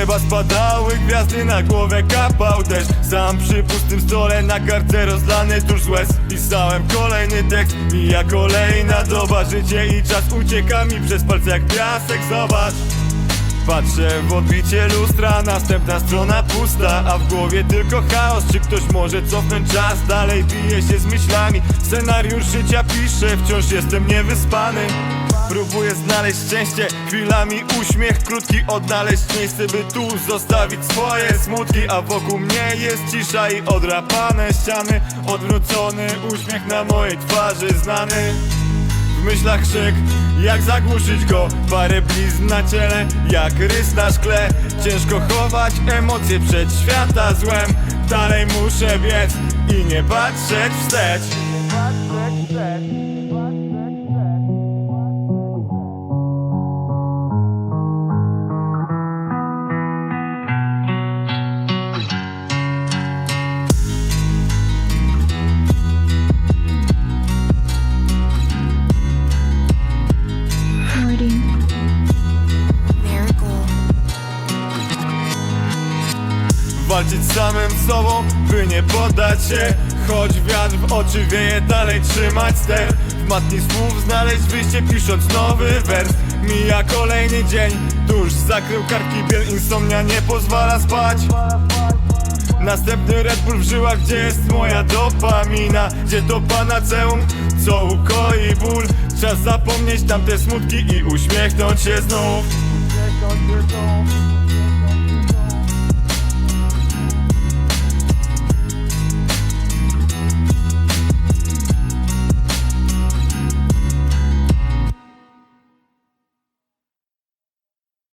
nieba spadały gwiazdy Na głowę kapał deszcz. Sam przy pustym stole na kartce rozlany tuż łez. Pisałem kolejny tekst Mija kolejna doba Życie i czas ucieka mi przez palce jak piasek Zobacz. Patrzę w odbicie lustra, następna strona pusta A w głowie tylko chaos, czy ktoś może cofnąć czas? Dalej biję się z myślami, scenariusz życia piszę Wciąż jestem niewyspany Próbuję znaleźć szczęście, chwilami uśmiech krótki Odnaleźć miejsce, by tu zostawić swoje smutki. A wokół mnie jest cisza i odrapane ściany. Odwrócony uśmiech na mojej twarzy znany. W myślach krzyk, jak zagłuszyć go? Parę blizn na ciele, jak rys na szkle. Ciężko chować emocje przed świata złem. Dalej muszę biec i nie patrzeć wstecz Walczyć samym sobą, by nie poddać się. Choć wiatr w oczy wieje, dalej trzymać ster. W matni słów znaleźć wyjście, pisząc nowy wers. Mija kolejny dzień, tuż zakrył kartki biel. Insomnia nie pozwala spać. Następny Red Bull w żyłach, gdzie jest moja dopamina? Gdzie to panaceum, co ukoi ból? Czas zapomnieć tamte smutki i uśmiechnąć się znów